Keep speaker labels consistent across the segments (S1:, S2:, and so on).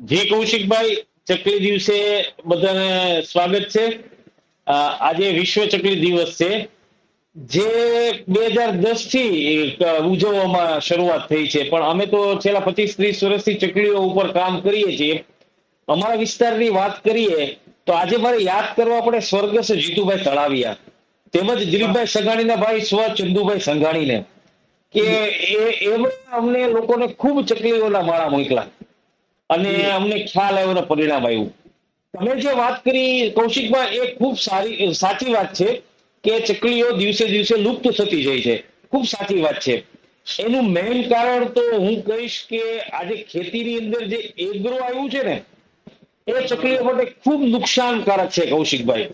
S1: જી, કૌશિકભાઈ, ચકલી દિવસે બધાને સ્વાગત છે. આજે વિશ્વ ચકલી દિવસ છે. જે બે હજાર દસથી ઉજવવામાં શરૂઆત થઈ છે. પણ અમે તો છેલ્લા પચીસ ત્રીસ વર્ષથી ચકલીઓ ઉપર કામ કરીએ છીએ. અમારા વિસ્તારની વાત કરીએ, તો આજે મારે યાદ કરવા પડે સ્વર્ગસ્થ જીતુભાઈ તળાવિયા, તેમજ દિલીપભાઈ સંઘાણીના ભાઈ સ્વ ચંદુભાઈ સંઘાણીને, કે એ એમણે અમને લોકોને ખૂબ ચકલીઓના માળા મોકલા. અને અમને ખ્યાલ આવ્યો ને પરિણામ આવ્યું. તમે જે વાત કરી કૌશિકભાઈ એ ખૂબ સારી સાચી વાત છે કે ચકલીઓ દિવસે દિવસે લુપ્ત થતી જાય છે. ખૂબ સાચી વાત છે. એનું મેઇન કારણ તો હું કહીશ કે આજે ખેતીની અંદર જે એગ્રો આવ્યું છે ને એ ચકલીઓ માટે ખૂબ નુકસાનકારક છે કૌશિકભાઈ.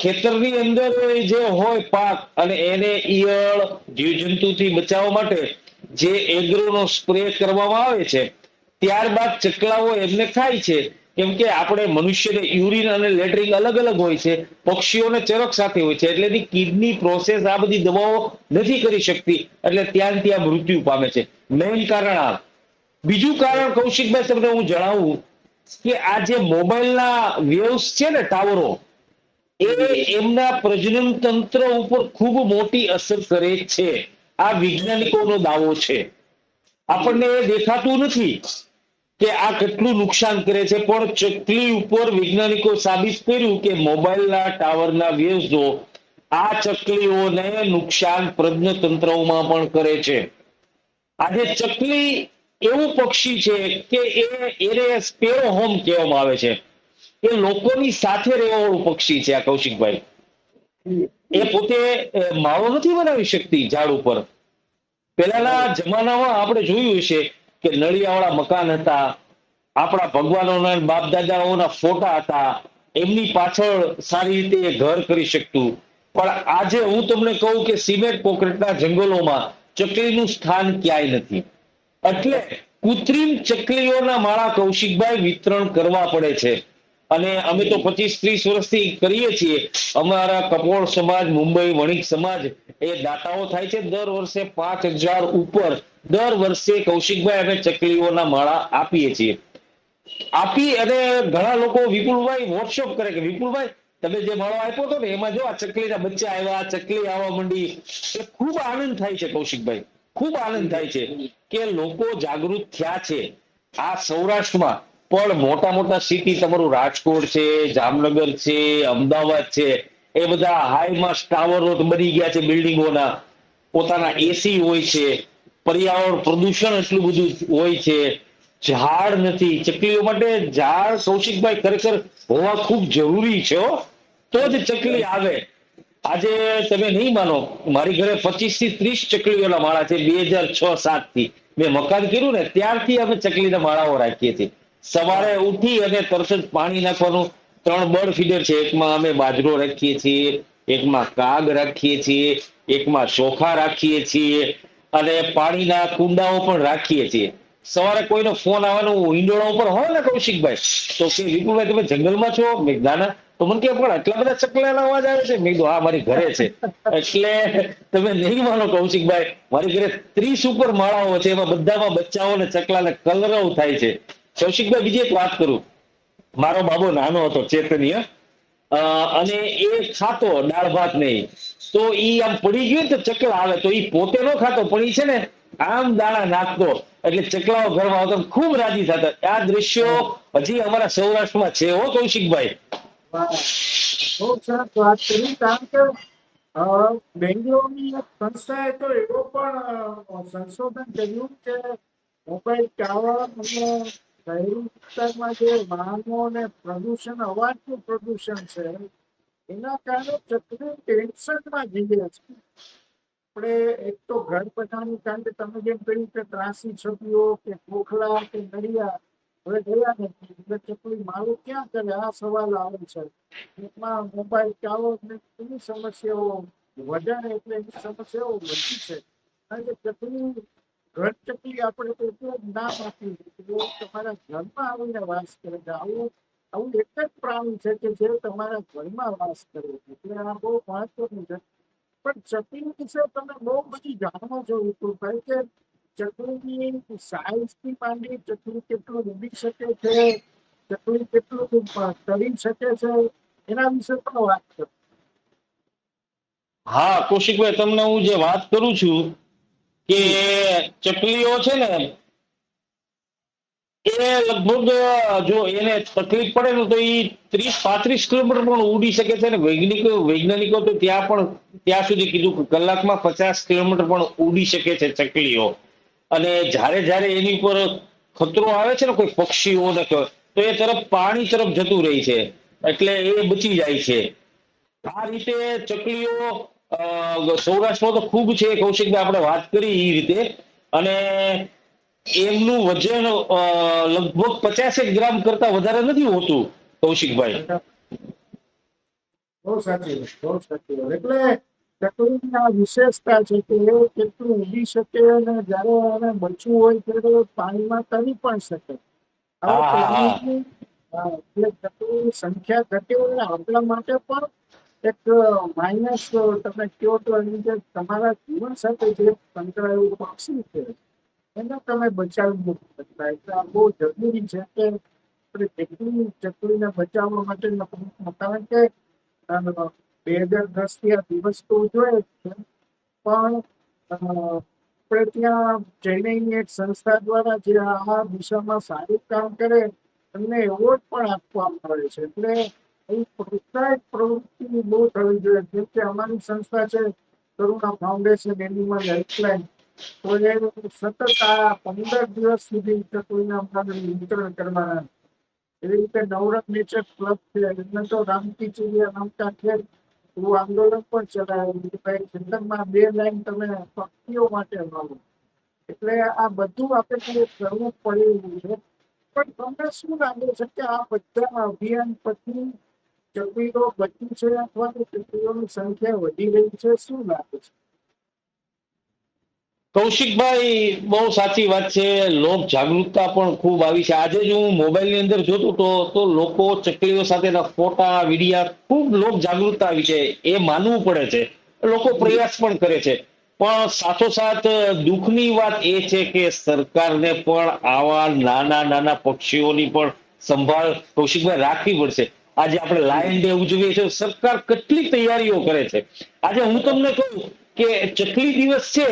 S1: ખેતરની અંદર જે હોય પાક અને એને ઈયળ જીવજંતુથી બચાવવા માટે જે એગ્રોનો સ્પ્રે કરવામાં આવે છે ત્યારબાદ ચકલાઓ એમને ખાય છે. કેમ કે આપણે મનુષ્યને યુરિન અને લેટરિન અલગ અલગ હોય છે. પક્ષીઓને ચરક સાથે હોય છે. એટલે કિડની પ્રોસેસ આ બધી દવાઓ નથી કરી શકતી. એટલે ત્યાં ત્યાં મૃત્યુ પામે છે. મેઇન કારણ આ. બીજું કારણ કૌશિકભાઈ તમને હું જણાવું કે આ જે મોબાઈલના વેવ્સ છે ને ટાવરો, એ એમના પ્રજનન તંત્ર ઉપર ખૂબ મોટી અસર કરે છે. આ વૈજ્ઞાનિકોનો દાવો છે. આપણને એ દેખાતું નથી. કે આ કેટલું નુકસાન કરે છે? પણ ચકલી ઉપર વૈજ્ઞાનિકો સાબિત કર્યું કે મોબાઈલના ટાવરના વેવ્સો આ ચકલીઓને નુકસાન પ્રજ્ઞતંત્રોમાં પણ કરે છે. આજે ચકલી એવું પક્ષી છે કે એ એને સ્પેરો હોમ કહેવામાં આવે છે. એ લોકોની સાથે રહેવાવાળું પક્ષી છે આ કૌશિકભાઈ. એ પોતે માળો નથી બનાવી શકતી ઝાડ ઉપર. પહેલાના જમાનામાં આપણે જોયું હશે કે નળિયાવાળા મકાન હતા, આપણા ભગવાનોના બાપ દાદાઓના ફોટા હતા, એમની પાછળ સારી રીતે ઘર કરી શકતું. પણ આજે હું તમને કહું કે સિમેન્ટ કોકરેટના જંગલોમાં ચકલીનું સ્થાન ક્યાંય નથી. એટલે કૃત્રિમ ચકલીઓના માળા કૌશિકભાઈ વિતરણ કરવા પડે છે. અને અમે તો પચીસ ત્રીસ વર્ષથી કરીએ છીએ. અમારા કપોળ સમાજ, મુંબઈ વણિક સમાજ, એ દાતાઓ થાય છે દર વર્ષે પાંચ હજાર ઉપર દર વર્ષે કૌશિકભાઈ અમે ચકલીઓના માળા આપીએ છીએ. આપી અને ઘણા લોકો વિપુલભાઈ વોટ્સઅપ કરે કે, વિપુલભાઈ, તમે જે માળો આપ્યો હતો ને, એમાં જો આ ચકલીના બચ્ચા આવ્યા ચકલી આવવા માંડી. ખૂબ આનંદ થાય છે કૌશિકભાઈ. ખૂબ આનંદ થાય છે કે લોકો જાગૃત થયા છે. આ સૌરાષ્ટ્રમાં પણ મોટા મોટા સિટી તમારું રાજકોટ છે, જામનગર છે, અમદાવાદ છે, એ બધા હાઈમાં ટાવરો બની ગયા છે બિલ્ડિંગોના પોતાના એસી હોય છે. પર્યાવરણ પ્રદૂષણ એટલું બધું હોય છે ઝાડ નથી. ચકલીઓ માટે ઝાડ કૌશિકભાઈ ખરેખર હોવા ખૂબ જરૂરી છે તો જ ચકલી આવે. આજે તમે નહીં માનો, મારી ઘરે પચીસથી ત્રીસ ચકલીઓના માળા છે, બે હજાર છ સાતથી મેં મકાન કર્યું ને ત્યારથી અમે ચકલીના માળાઓ રાખીએ છીએ. સવારે ઉઠી અને તરત જ પાણી નાખવાનું. ત્રણ બર્ડ ફીડર છે, એકમાં અમે બાજરો રાખીએ છીએ, એકમાં કાગ રાખીએ છીએ, એકમાં ચોખા રાખીએ છીએ અને પાણીના કુંડાઓ પણ રાખીએ છીએ. સવારે કોઈનો ફોન આવવાનો ઈંડોળા ઉપર હોય ને કૌશિકભાઈ તો કે વિપુલભાઈ તમે જંગલમાં છો? મેં કીધું, ના ના. તો મને કે પણ આટલા બધા ચકલાના અવાજ આવે છે? મેં કીધું હા મારી ઘરે છે. એટલે તમે નહીં માનો કૌશિકભાઈ મારી ઘરે ત્રીસ ઉપર માળાઓ છે એમાં બધામાં બચ્ચાઓ ને ચકલા ને કલરવ થાય છે. કૌશિકભાઈ બીજી એક વાત કરું. મારો બાબો નાનો હતો ચેતનીય. અને એ ખાતો દાળ ભાત નહીં. તો ઈ આમ પડી ગયું તો ચકલા આવે. તો ઈ પોતે નો ખાતો, પણ ઈ છે ને આમ દાણા નાખતો. એટલે ચકલાઓ ઘરમાં આવતા ખૂબ રાજી થતા. આ દ્રશ્યો હજી અમારા સૌરાષ્ટ્રમાં છે હો, કૌશિકભાઈ.
S2: બહુ સરસ બેંગ્લોરની એક સંસ્થાએ તો એવો પણ સંશોધન કર્યું કે મોબાઈલ ટાવર અને શહેરી જે વાહનો અને પ્રદૂષણ, અવાજનું પ્રદૂષણ છે, એના કારણે ચક્રી ટેન્શનમાં જીવે છે. આપણે એક તો ઘર બનાવવાનું કારણ કે તમે જેમ કહ્યું કે ત્રાસી છબીઓ કે ખોખલા કે નડિયા હવે ગયા નથી. એટલે ચકલી મારું ક્યાં કરે? આ સવાલ આવે છે. એમાં મોબાઈલ ચાલો ને એની સમસ્યાઓ વધારે એટલે એની સમસ્યાઓ વધી છે. કારણ કે ચકલી ચકલી આપણે તો એટલું નામ આપ્યું તમારા ઘરમાં આવીને વાસ કરે છે, આવું આવું એક જ પ્રાણી છે કે જે તમારા ઘરમાં વાસ કરે છે એટલે આ બહુ મહત્વનું છે. પણ ચકલી વિશે તમે બહુ બધી જાણો છો વિપુલભાઈ કે ચકલીની સાઈઝથી માંડી ચકલી કેટલું ઉડી શકે છે, ચકલી કેટલું તરી શકે છે, એના વિશે પણ વાત કરો.
S1: હા, કૌશિકભાઈ, તમને હું જે વાત કરું છું કે ચકલીઓ છે ને, એ લગભગ, જો એને તકલીફ પડે ને તો એ ત્રીસ, પાંત્રીસ કિલોમીટર પણ ઉડી શકે છે ને. વૈજ્ઞાનિકો વૈજ્ઞાનિકો તો ત્યાં પણ, ત્યાં સુધી કીધું કે કલાકમાં પચાસ કિલોમીટર પણ ઉડી શકે છે ચકલીઓ. અને જ્યારે જ્યારે એની ઉપર ખતરો આવે છે ને, કોઈ પક્ષીઓને તો એ તરફ પાણી તરફ જતું રહે છે. એટલે એ બચી જાય છે. આ રીતે ચકલીઓ સૌરાષ્ટ્રમાં તો ખૂબ છે કૌશિકભાઈ આપણે વાત કરી એ રીતે. અને એમનું વજન લગભગ પચાસેક ગ્રામ કરતા વધારે નથી હોતું કૌશિકભાઈ.
S2: બહુ સાચી બહુ સાચી એટલે ચકલીની વિશેષતા છે કે એ કેટલું ઉડી શકે અને જ્યારે એને બચવું હોય ત્યારે પાણીમાં તરી પણ શકે. એટલે ચકલીની સંખ્યા ઘટી હોય આપણા માટે પણ એક માઇનસ તમે કહો તો એની જે તમારા જીવન સાથે જે સંકળાયેલું પક્ષી છે, એને તમે બચાવી નથી શકતા. એટલે આ બહુ જરૂરી છે કે આપણે ચકલી ચકલીને બચાવવા માટે કારણ કે બે હજાર દસથી આ દિવસ તો ઉજવાય છે, પણ આપણે ત્યાં ચેન્નઈની એક સંસ્થા દ્વારા જે આ દિશામાં સારું કામ કરે, એમને એવોર્ડ પણ આપવામાં આવે છે. એટલે પ્રોત્સાહિત પ્રવૃત્તિ બહુ જોઈએ જેમ અમારી સંસ્થા છે એવી આંદોલન પણ ચલાવ્યું ભાઈ જંગલમાં બે લાઈન તમે પક્ષીઓ માટે વાવો એટલે આ બધું આપણે કરવું પડે છે. પણ તમને શું લાગે છે કે આ બધા અભિયાન પછી ચકલીઓ બચી છે અથવા તો ચકલીઓની સંખ્યા વધી રહી છે, શું લાગે છે?
S1: કૌશિકભાઈ, બહુ સાચી વાત છે. લોક જાગૃતતા પણ ખૂબ આવી છે. આજે જ હું મોબાઈલની અંદર જોતો તો તો લોકો ચકલીઓ સાથેના ફોટા, વિડીયા ખૂબ લોક જાગૃતતા આવી છે. એ માનવું પડે છે. લોકો પ્રયાસ પણ કરે છે. પણ સાથોસાથ દુઃખની વાત એ છે કે સરકારને પણ આવા નાના નાના પક્ષીઓની પણ સંભાળ કૌશિકભાઈ રાખવી પડશે. આજે આપણે લાયન ડે ઉજવીએ છીએ. સરકાર કેટલી તૈયારીઓ કરે છે? આજે હું તમને કહું કે ચકલી દિવસ છે,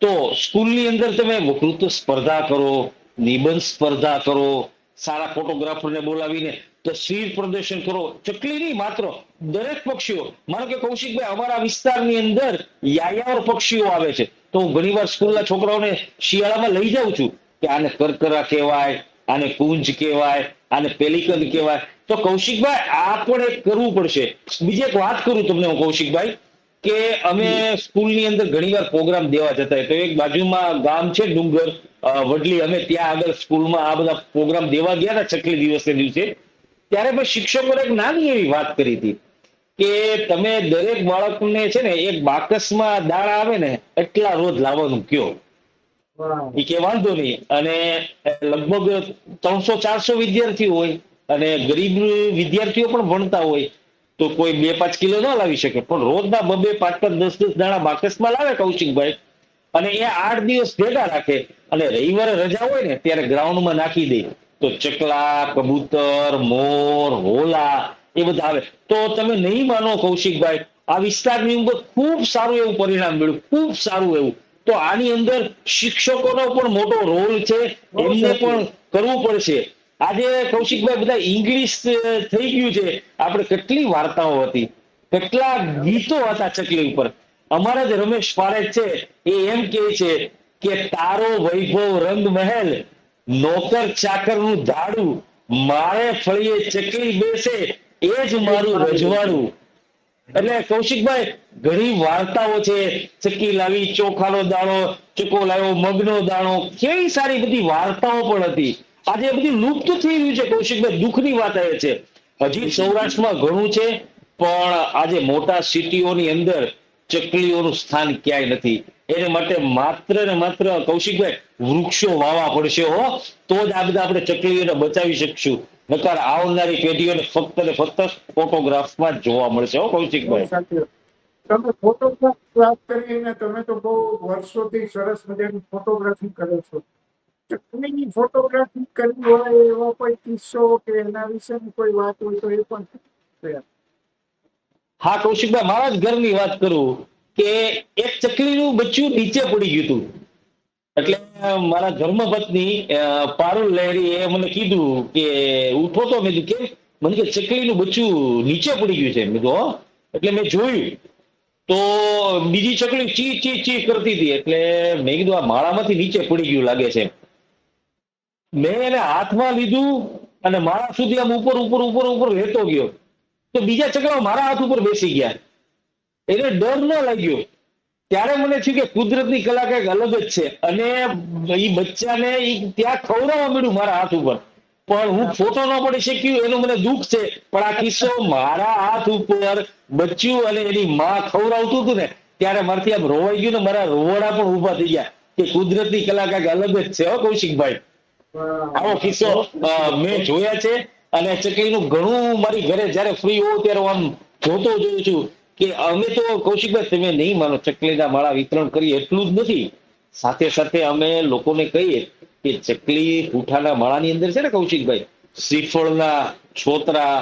S1: તો સ્કૂલની અંદર તમે વકૃત્વ સ્પર્ધા કરો, નિબંધ સ્પર્ધા કરો, સારા ફોટોગ્રાફરને બોલાવીને તસવીર પ્રદર્શન કરો. ચકલી નહીં, માત્ર દરેક પક્ષીઓ. માનો કે કૌશિકભાઈ, અમારા વિસ્તારની અંદર યાયાવર પક્ષીઓ આવે છે. તો હું ઘણીવાર સ્કૂલના છોકરાઓને શિયાળામાં લઈ જાઉં છું કે આને કરકરા કહેવાય આને કુંજ કહેવાય આને પેલિકન કહેવાય. તો કૌશિકભાઈ આ પણ એક કરવું પડશે. બીજી એક વાત કરું તમને હું કૌશિકભાઈ કે અમે સ્કૂલની અંદર ઘણીવાર પ્રોગ્રામ દેવા જતા હોય. તો એક બાજુમાં ગામ છે ડુંગર વડલી. અમે ત્યાં આગળ સ્કૂલમાં આ બધા પ્રોગ્રામ દેવા ગયા હતા ચકલી દિવસે દિવસે. ત્યારે પણ શિક્ષકોને એક નાની એવી વાત કરી હતી કે તમે દરેક બાળકને છે ને એક બાકસમાં દાળ આવે ને એટલા રોજ લાવવાનું કયો. એ કે વાંધો નહીં. અને લગભગ ત્રણસો, ચારસો વિદ્યાર્થીઓ હોય અને ગરીબ વિદ્યાર્થીઓ પણ ભણતા હોય તો કોઈ બે, પાંચ કિલો ના લાવી શકે. પણ રોજના બબે, પાંચ પાંચ, દસ દસ દાણા બાકસમાં લાવે કૌશિકભાઈ અને એ આઠ દિવસ ભેગા રાખે અને રવિવારે રજા હોય ને ત્યારે ગ્રાઉન્ડમાં નાખી દે. તો ચકલા, કબૂતર, મોર, હોલા એ બધા આવે. તો તમે નહીં માનો કૌશિકભાઈ, આ વિસ્તારની અંદર ખૂબ સારું એવું પરિણામ મળ્યું. ખૂબ સારું એવું. તો આની અંદર શિક્ષકોનો પણ મોટો રોલ છે. એમને પણ કરવું પડશે. આજે કૌશિકભાઈ બધા ઇંગ્લિશ થઈ ગયું છે. આપણે કેટલી વાર્તાઓ હતી. કેટલા ગીતો હતા ચકલી ઉપર. અમારા જ રમેશ પારેખ છે એ એમ કહે છે કે તારો વૈભવ રંગ મહેલ નોકર ચાકરનું ધાડું મારે ફળીએ ચકલી બેસે એ જ મારું રજવાડું. એટલે કૌશિકભાઈ, ઘણી વાર્તાઓ છે, ચક્કી લાવી, ચોખાનો દાણો ચૂકો લાવ્યો, મગનો દાણો, કેવી સારી બધી વાર્તાઓ પણ હતી. આજે બધી લુપ્ત થઈ રહ્યું છે, કૌશિકભાઈ, દુઃખની વાત એ છે. હજી સૌરાષ્ટ્રમાં ઘણું છે, પણ આજે મોટા સિટીઓની અંદર ચકલીઓનું સ્થાન ક્યાંય નથી. એને માટે માત્ર ને માત્ર કૌશિકભાઈ, વૃક્ષો વાવવા પડશે હો. તો જ આ બધા આપણે ચકલીઓને બચાવી શકશું. નકર આવનારી પેઢીઓને ફક્ત ને ફક્ત ફોટોગ્રાફમાં જ જોવા મળશે હો કૌશિકભાઈ.
S2: તમે ફોટોગ્રાફ વાત કરી તમે તો બહુ વર્ષોથી સરસ મજાની ફોટોગ્રાફી કરો છો. ચકલીની ફોટોગ્રાફી કરવી હોય એવો કોઈ કિસ્સો કે એના વિશેની કોઈ વાત હોય તો એ પણ
S1: હા કૌશિકભાઈ મારા જ ઘરની વાત કરું કે એક ચકલીનું બચ્ચું નીચે પડી ગયું હતું. એટલે મારા ધર્મપત્ની પારુલ લહેરી એ મને કીધું કે, ઉઠો તો. મેં કે મને કે, ચકલીનું બચ્ચું નીચે પડી ગયું છે. મેં કીધું એટલે મેં જોયું. તો બીજી ચકલી ચી ચી ચી કરતી હતી. એટલે મેં કીધું, આ માળામાંથી નીચે પડી ગયું લાગે છે. મેં એને હાથમાં લીધું અને માળા સુધી આમ ઉપર ઉપર ઉપર ઉપર લેતો ગયો. તો બીજા ચકલા મારા હાથ ઉપર બેસી ગયા. એને ડર ન લાગ્યો. ત્યારે મને થયું કે કુદરતની કલા કંઈક અલગ જ છે. અને એ બચ્ચાને ત્યાં ખવડાવવા મળ્યું મારા હાથ ઉપર. પણ હું ફોટો ન પડી શક્યું, એનું મને દુઃખ છે. પણ આ કિસ્સો મારા હાથ ઉપર બચ્યું અને એની માં ખવડાવતું હતું ને, ત્યારે મારાથી આમ રોવાઈ ગયું ને મારા રોવાડા પણ ઊભા થઈ ગયા. કે કુદરતની કલા કંઈક અલગ જ છે હો કૌશિકભાઈ. આવો કિસ્સો મેં જોયા છે. અને ચકલીનું ઘણું મારી ઘરે જયારે ફ્રી હોઉં ત્યારે હું આમ જોતો જોઉં છું. કે અમે તો કૌશિકભાઈ તમે નહીં માનો ચકલીના માળા વિતરણ કરીએ એટલું જ નથી. સાથે સાથે અમે લોકોને કહીએ કે ચકલી પૂઠાના માળાની અંદર છે ને કૌશિકભાઈ શ્રીફળના છોતરા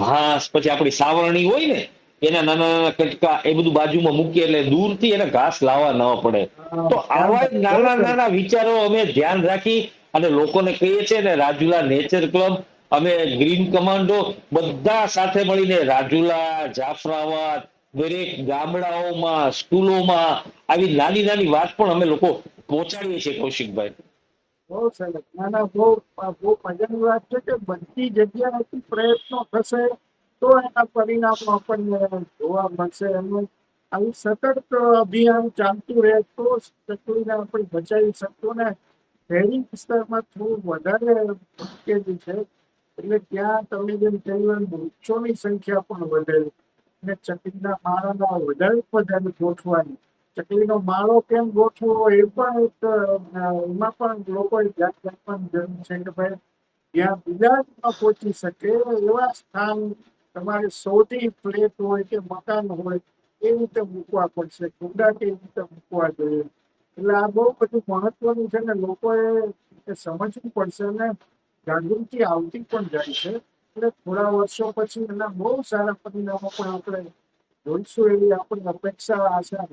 S1: ઘાસ પછી આપણી સાવરણી હોય ને એના નાના નાના કટકા એ બધું બાજુમાં મૂકીએ એટલે દૂરથી એને ઘાસ લાવવા ન પડે. તો આવા નાના નાના વિચારો અમે ધ્યાન રાખી અને લોકોને કહીએ છીએ ને રાજુલા નેચર ક્લબ અમે ગ્રીન કમાન્ડો બધા સાથે મળીને રાજુલા, જાફરાબાદ, દરેક ગામડાઓમાં, સ્કૂલોમાં આવી નાની નાની વાત પણ અમે લોકો પહોંચાડીએ છીએ કૌશિકભાઈ.
S2: બહુ સરસ. ના ના, બહુ બહુ મજાની વાત છે કે બધી જગ્યાએથી પ્રયત્નો થશે તો એના પરિણામો આપણને જોવા મળશે એનું આવું સતત અભિયાન ચાલતું રહે તો ચકલીને આપણે બચાવી શકતો ને શહેરી વિસ્તારમાં થોડું વધારે મુશ્કેલી છે. એટલે ત્યાં તમે જેમ કહ્યું વૃક્ષોની સંખ્યા પણ વધે અને ચકલીના માળાના વધારે વધારે ગોઠવાની. ચકલીનો માળો કેમ ગોઠવો એ પણ એક એમાં પણ લોકોએ ધ્યાન રાખવાની જરૂર છે કે ભાઈ જ્યાં બિલાડી ન પહોંચી શકે એવા સ્થાન તમારે સૌથી ફ્લેટ હોય કે મકાન હોય એ રીતે મૂકવા પડશે. કુંડા કે એ રીતે મૂકવા જોઈએ. એટલે આ બહુ બધું મહત્વનું છે ને લોકોએ સમજવું પડશે ને જાગૃતિ આવતી પણ જાય છે. એટલે થોડા વર્ષો પછી એના બહુ સારા પરિણામો પણ આપણે જોઈશું એવી આપણી અપેક્ષા આશા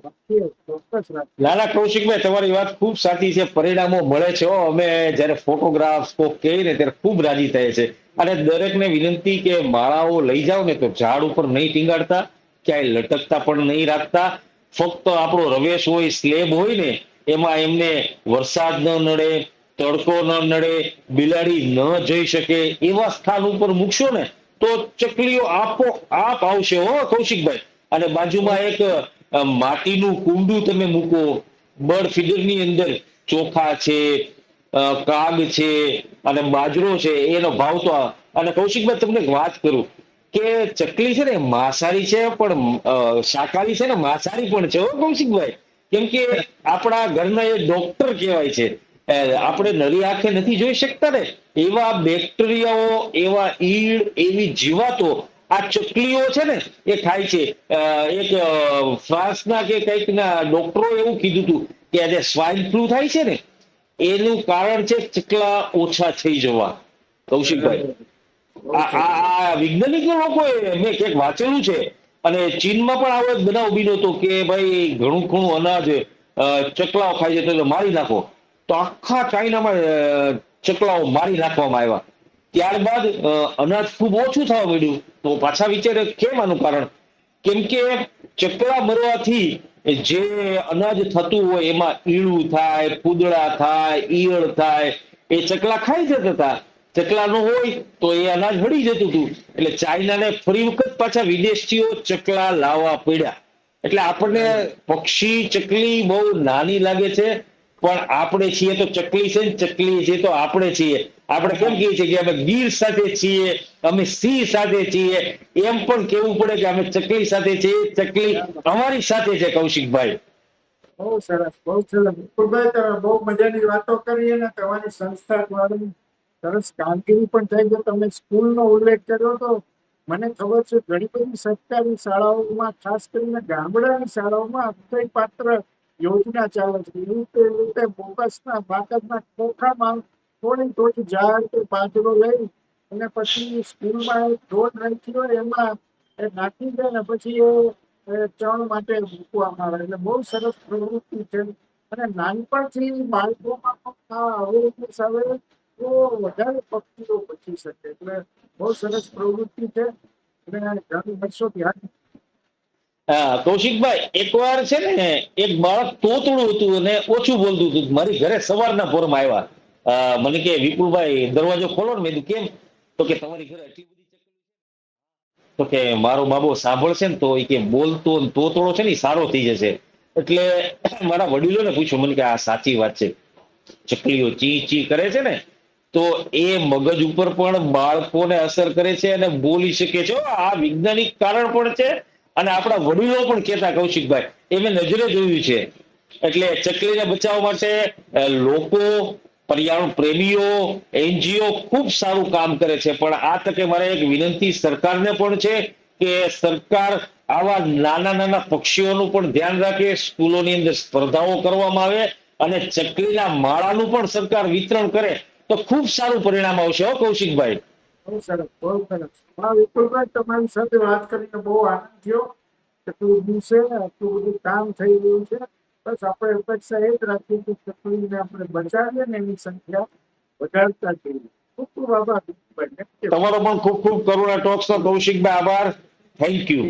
S2: ચોક્કસ રાખીએ.
S1: નાના કૌશિકભાઈ, તમારી વાત ખૂબ સાચી છે. પરિણામો મળે છે. અમે જ્યારે ફોટોગ્રાફ્સ કોક ને ત્યારે ખૂબ રાજી થાય છે. અને દરેકને વિનંતી કે માળાઓ લઈ જાઓ ને તો ઝાડ ઉપર નહીં ટીંગાડતા, ક્યાંય લટકતા પણ નહીં રાખતા. ફક્ત આપણો રવેશ હોય, સ્લેબ હોય ને, એમાં એમને વરસાદ ન નડે તડકો ન નડે, બિલાડી ન જઈ શકે, એવા સ્થાન ઉપર મૂકશો ને, તો ચકલીઓ આપો, આપ આવશે હો, કૌશિકભાઈ. અને બાજુમાં એક માટીનું કુંડું તમે મૂકો. બર્ડ ફીડરની અંદર ચોખા છે કાગ છે, અને બાજરો છે, એનો ભાવ તો અને કૌશિકભાઈ, તમને વાત કરું કે ચકલી છે ને, માંસાહારી છે, પણ શાકાહારી છે ને, માંસાહારી પણ છે, હો, કૌશિકભાઈ. કેમ કે આપણા ઘરના એ ડોક્ટર કહેવાય છે. આપણે નરી આંખે નથી જોઈ શકતા ને? એવા બેક્ટેરિયાઓ, એવા ઈડ એવી જીવાતો, આ ચકલીઓ છે ને, એ ખાય છે. એક ફ્રાન્સના કે કંઈકના ડોક્ટરો એવું કીધું હતું કે આજે સ્વાઇન ફ્લૂ થાય છે ને, એનું કારણ છે ચકલા ઓછા થઈ જવા. કૌશિકભાઈ, આ વૈજ્ઞાનિક લોકોએ મેં ક્યાંક વાંચેલું છે અને ચીનમાં પણ આવો બનાવ બન્યો હતો કે ભાઈ ઘણું ઘણું અનાજ ચકલાઓ ખાય છે તો મારી નાખો. તો આખા ચાઇનામાં ચકલાઓ મારી નાખવામાં આવ્યા. ત્યારબાદ અનાજ ખૂબ ઓછું થવા મળ્યું તો પાછા વિચારે કેમ આનું કારણ? કેમ કે ચકલા મરવાથી જે અનાજ થતું હોય, એમાં ઈળું થાય, ફૂદડા થાય, ઈયળ થાય, એ ચકલા ખાઈ જતા હતા. ચકલા નો હોય તો એ અનાજ હળી જતું હતું. એટલે ચાઇનાને ફરી વખત પાછા વિદેશીઓ ચકલા લાવવા પડ્યા. એટલે આપણને પક્ષી ચકલી બહુ નાની લાગે છે. પણ આપણે છીએ તો ચકલી છે ને ચકલી છે તો આપણે છીએ. આપણે કેમ કહીએ છીએ કે અમે ગીર સાથે છીએ, અમે સિંહ સાથે છીએ. એમ પણ કેવું પડે કે અમે ચકલી સાથે છીએ, ચકલી અમારી સાથે છે, કૌશિકભાઈ.
S2: બહુ સરસ બહુ સરસ. મુકુલભાઈ, તમે બહુ મજાની વાતો કરી અને તમારી સંસ્થા દ્વારા સરસ કામગીરી પણ થઈ છે તમે સ્કૂલનો ઉલ્લેખ કર્યો તો મને ખબર છે, ઘણી બધી સરકારી શાળાઓમાં, ખાસ કરીને ગામડાની શાળાઓમાં અક્ષય પાત્ર યોજના ચાલે છે. એવી રીતે બોગસના બાકસના ખોખામાં થોડી થોડી ઝાડ કે પાંદડો લઈ અને પછી સ્કૂલમાં એક રોડ રાખી હોય એમાં એ નાખી દે ને પછી એ ચણ માટે મૂકવામાં આવે. એટલે બહુ સરસ પ્રવૃત્તિ છે. અને નાનપણથી બાળકોમાં પણ આ અવેરનેસ આવે તો વધારે પક્ષીઓ બચી શકે. એટલે બહુ સરસ પ્રવૃત્તિ છે. અને ઘણી વર્ષો ધ્યાન
S1: હા, કૌશિકભાઈ, એકવાર છે ને એક બાળક તોતળું હતું અને ઓછું બોલતું હતું. મારી ઘરે સવારના ફોર્મ આવ્યા. મને કે, વિપુલભાઈ, દરવાજો ખોલો ને. મેં કેમ? તો કે, તમારી ઘરે એટલી બધી તો કે, મારો બાબો સાંભળશે ને તો એ કે, બોલતો ને તોતડો છે ને સારો થઈ જશે. એટલે મારા વડીલોને પૂછ્યું. મને કે, આ સાચી વાત છે. ચકલીઓ ચી ચી કરે છે ને, તો એ મગજ ઉપર પણ બાળકોને અસર કરે છે અને બોલી શકે છે. આ વૈજ્ઞાનિક કારણ પણ છે. અને આપણા વડીલો પણ કહેતા, કૌશિકભાઈ એ મેં નજરે જોયું છે. એટલે ચકલીને બચાવવા માટે લોકો, પર્યાવરણ પ્રેમીઓ, એનજીઓ ખૂબ સારું કામ કરે છે. પણ આ તકે મારે એક વિનંતી સરકારને પણ છે કે સરકાર આવા નાના નાના પક્ષીઓનું પણ ધ્યાન રાખે, સ્કૂલોની અંદર સ્પર્ધાઓ કરવામાં આવે અને ચકલીના માળાનું પણ સરકાર વિતરણ કરે તો ખૂબ સારું પરિણામ આવશે. હો, કૌશિકભાઈ.
S2: બહુ સરસ બહુ સરસ. હા વિપુલભાઈ, તમારી સાથે વાત કરીને બહુ આનંદ થયો કેટલું દિવસે આટલું બધું કામ થઈ રહ્યું છે. બસ આપણે અપેક્ષા એ જ રાખીએ આપણે બચાવીએ ને એની સંખ્યા વધારતા જઈએ. ખૂબ ખૂબ આભાર
S1: તમારો પણ ખૂબ ખૂબ કરુણા ટોક્સ નો કૌશિકભાઈ, આભાર. Thank you